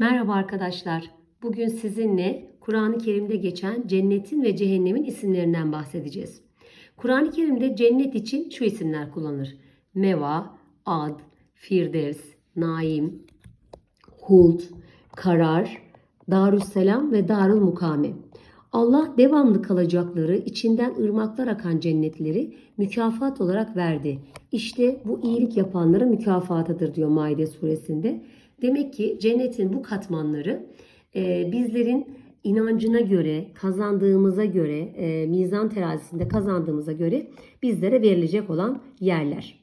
Merhaba arkadaşlar. Bugün sizinle Kur'an-ı Kerim'de geçen cennetin ve cehennemin isimlerinden bahsedeceğiz. Kur'an-ı Kerim'de cennet için şu isimler kullanılır. Meva, Ad, Firdevs, Naim, Huld, Karar, Darüsselam ve Darül Mukame. Allah devamlı kalacakları, içinden ırmaklar akan cennetleri mükafat olarak verdi. İşte bu iyilik yapanların mükafatıdır diyor Maide suresinde. Demek ki cennetin bu katmanları e, bizlerin inancına göre, kazandığımıza göre, e, mizan terazisinde kazandığımıza göre bizlere verilecek olan yerler.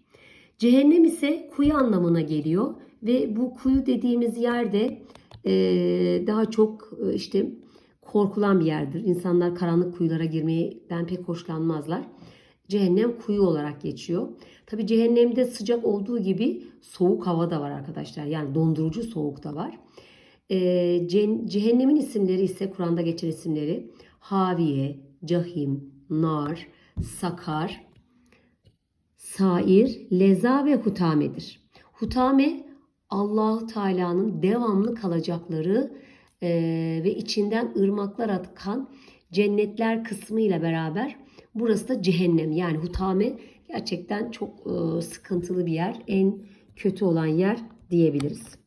Cehennem ise kuyu anlamına geliyor ve bu kuyu dediğimiz yerde e, daha çok e, işte korkulan bir yerdir. İnsanlar karanlık kuyulara girmeyden pek hoşlanmazlar. Cehennem kuyu olarak geçiyor. Tabi cehennemde sıcak olduğu gibi soğuk hava da var arkadaşlar. Yani dondurucu soğuk da var. E, cehennemin isimleri ise Kur'an'da geçen isimleri Haviye, Cahim, Nar, Sakar, Sair, Leza ve Hutame'dir. Hutame Allahu Teala'nın devamlı kalacakları e, ve içinden ırmaklar akan cennetler kısmı ile beraber burası da cehennem. Yani Hutame gerçekten çok e, sıkıntılı bir yer. En kötü olan yer diyebiliriz.